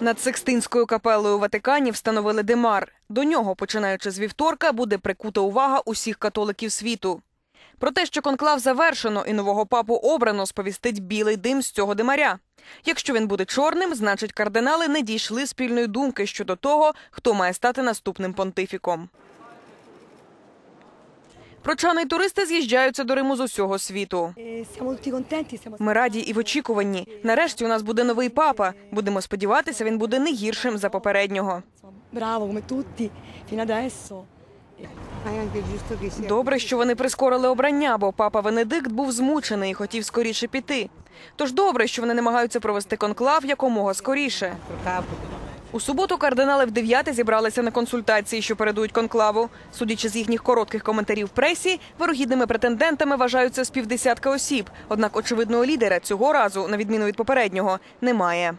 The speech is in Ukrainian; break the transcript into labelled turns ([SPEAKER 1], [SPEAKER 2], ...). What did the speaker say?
[SPEAKER 1] Над Секстинською капелою у Ватикані встановили димар. До нього, починаючи з вівторка, буде прикута увага усіх католиків світу. Про те, що конклав завершено і нового папу обрано, сповістить білий дим з цього димаря. Якщо він буде чорним, значить кардинали не дійшли спільної думки щодо того, хто має стати наступним понтифіком. Прочани й туристи з'їжджаються до Риму з усього світу. Ми раді і в очікуванні. Нарешті у нас буде новий папа. Будемо сподіватися, він буде не гіршим за попереднього.
[SPEAKER 2] bravo come tutti adesso.
[SPEAKER 1] Добре, що вони прискорили обрання, бо папа Венедикт був змучений і хотів скоріше піти. Тож добре, що вони намагаються провести конклав якомога скоріше. У суботу кардинали в дев'яте зібралися на консультації, що передують конклаву. Судячи з їхніх коротких коментарів пресі, вирогідними претендентами вважаються з півдесятка осіб. Однак очевидного лідера цього разу, на відміну від попереднього, немає.